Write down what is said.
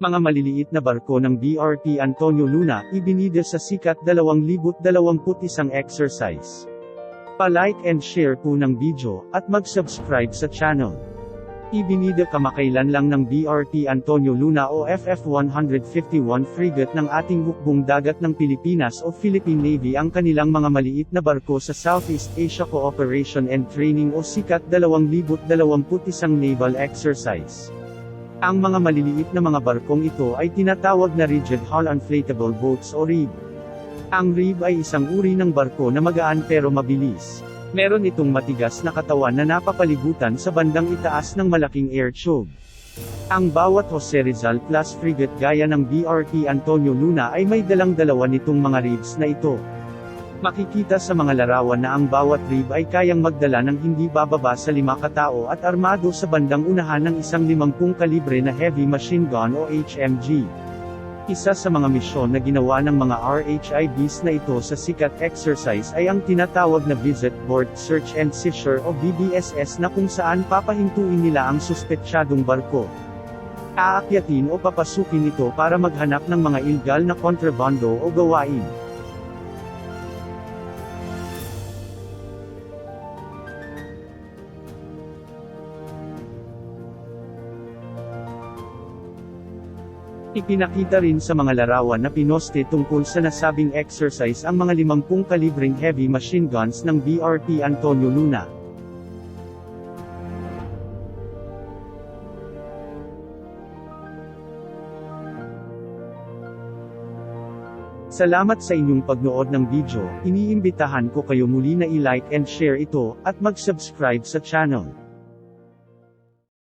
Mga maliliit na barko ng BRP Antonio Luna, ibinida sa sikat 2021 exercise. Pa-like and share po ng video, at mag-subscribe sa channel. Ibinida kamakailan lang ng BRP Antonio Luna o FF-151 frigate ng ating hukbong dagat ng Pilipinas o Philippine Navy ang kanilang mga maliit na barko sa Southeast Asia Cooperation and Training o sikat 2021 naval exercise. Ang mga maliliit na mga barkong ito ay tinatawag na Rigid Hull Inflatable Boats o RIB. Ang RIB ay isang uri ng barko na magaan pero mabilis. Meron itong matigas na katawan na napapalibutan sa bandang itaas ng malaking air tube. Ang bawat Jose Rizal class frigate gaya ng BRP Antonio Luna ay may dalang dalawa nitong mga ribs na ito. Makikita sa mga larawan na ang bawat rib ay kayang magdala ng hindi bababa sa lima katao at armado sa bandang unahan ng isang 50 kalibre na heavy machine gun o HMG. Isa sa mga misyon na ginawa ng mga RHIBs na ito sa sikat exercise ay ang tinatawag na Visit Board Search and Seizure o BBSS na kung saan papahintuin nila ang suspetsyadong barko. Aakyatin o papasukin ito para maghanap ng mga illegal na kontrabando o gawain. Ipinakita rin sa mga larawan na pinoste tungkol sa nasabing exercise ang mga 50 kalibreng heavy machine guns ng BRP Antonio Luna. Salamat sa inyong pagnood ng video, iniimbitahan ko kayo muli na i-like and share ito, at mag-subscribe sa channel.